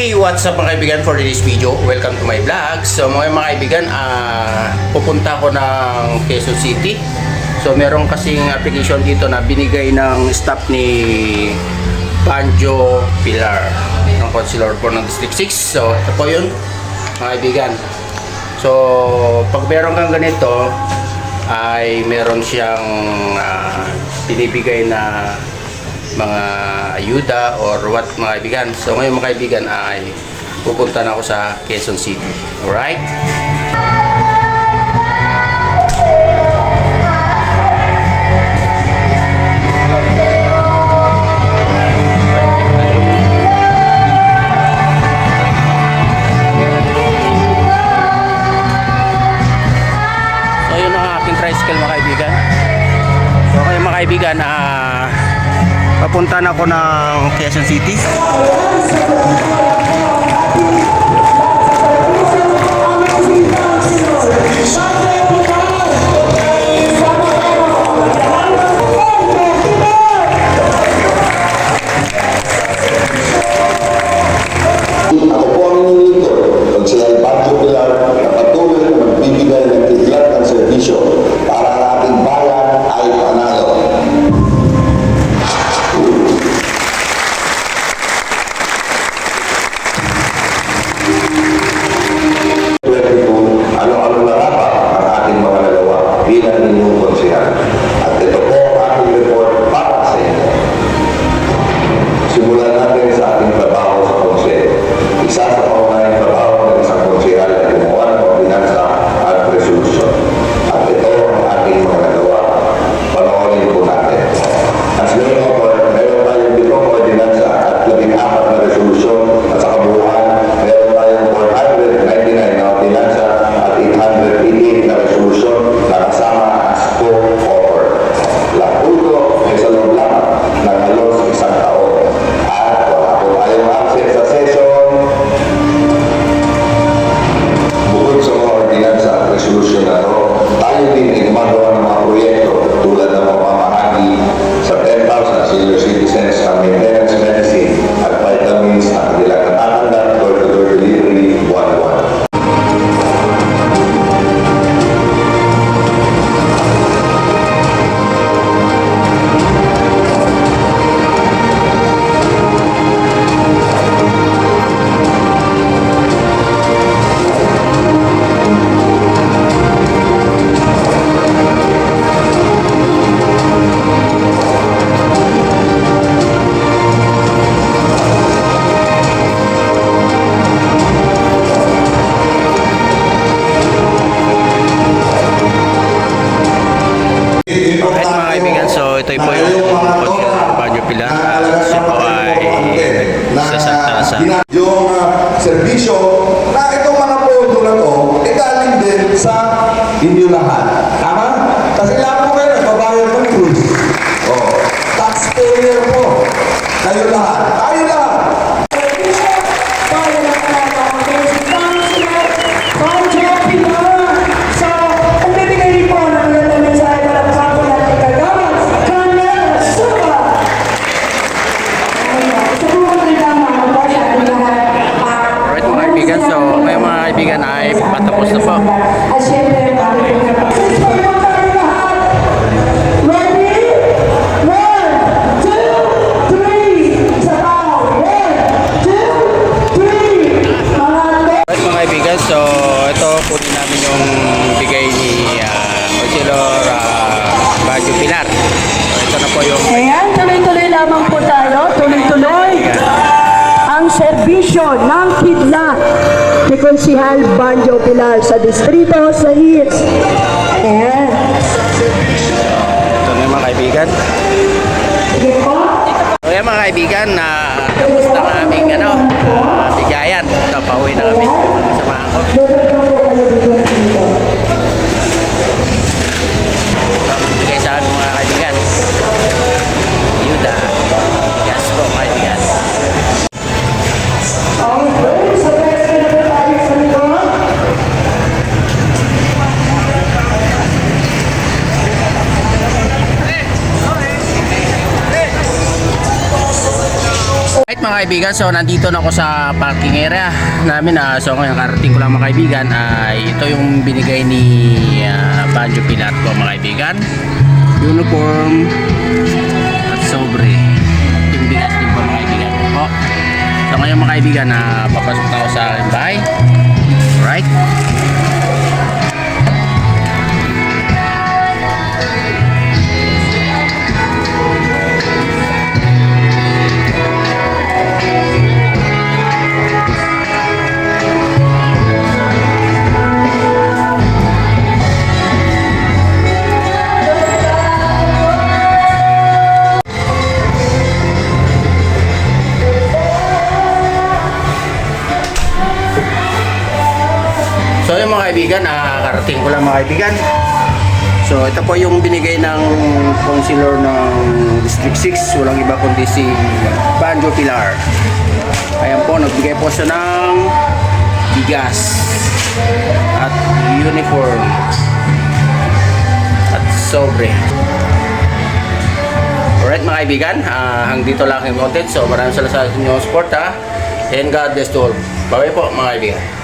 Hey, what's up mga kaibigan for this video? Welcome to my vlog. So mga mga kaibigan, ah, pupunta ko ng Quezon City. So meron kasing application dito na binigay ng staff ni Banjo Pilar ng Councilor po ng District 6. So ito po yun mga kaibigan. So pag meron kang ganito, ay meron siyang ah, binibigay na mga ayuda or what mga kaibigan. So ngayon mga kaibigan ay pupunta na ako sa Quezon City. Alright? So yun ang aking tricycle mga kaibigan. So ngayon mga kaibigan, ah papunta na ako ng Quezon City. che voleranno attrezzare ito po yung kotse ng Banjo Pilar. At siya po ay sasakta sa Yung ah, serbisyo na itong mga pondo na to, eh galing din sa inyo lahat. Tama? Kasi lahat po kayo nagbabayad ng cruise. Oh, taxpayer po. Kayo lahat. Kaibigan, so ngayon mga kaibigan ay patapos na po. Serbisyo ng kidlat ni Konsihal Banjo Pilar sa distrito sa Hits. Ayan. ito na yung mga kaibigan. So yan mga kaibigan, na na ang aming ano, ah, bigayan. So pauwi na kami. Samahan ko. Mga kaibigan, so nandito na ako sa parking area namin. ah. so ngayon karating ko lang mga kaibigan ay ito yung binigay ni ah, Banjo Pilar ko mga kaibigan. Uniform at sobre. Yung bigas din po mga kaibigan. Po. So ngayon mga kaibigan, na papasok na ako sa bahay. Alright. Kaibigan, nakakarating ko lang mga kaibigan. So ito po yung binigay ng councilor ng District 6, walang iba kundi si Banjo Pilar. Ayan po, nagbigay po siya ng bigas at uniform at sobre. Alright mga kaibigan, ah, hanggang dito lang ang content. So maraming salamat sa inyong support ha. And God bless to all. Bye-bye po mga kaibigan.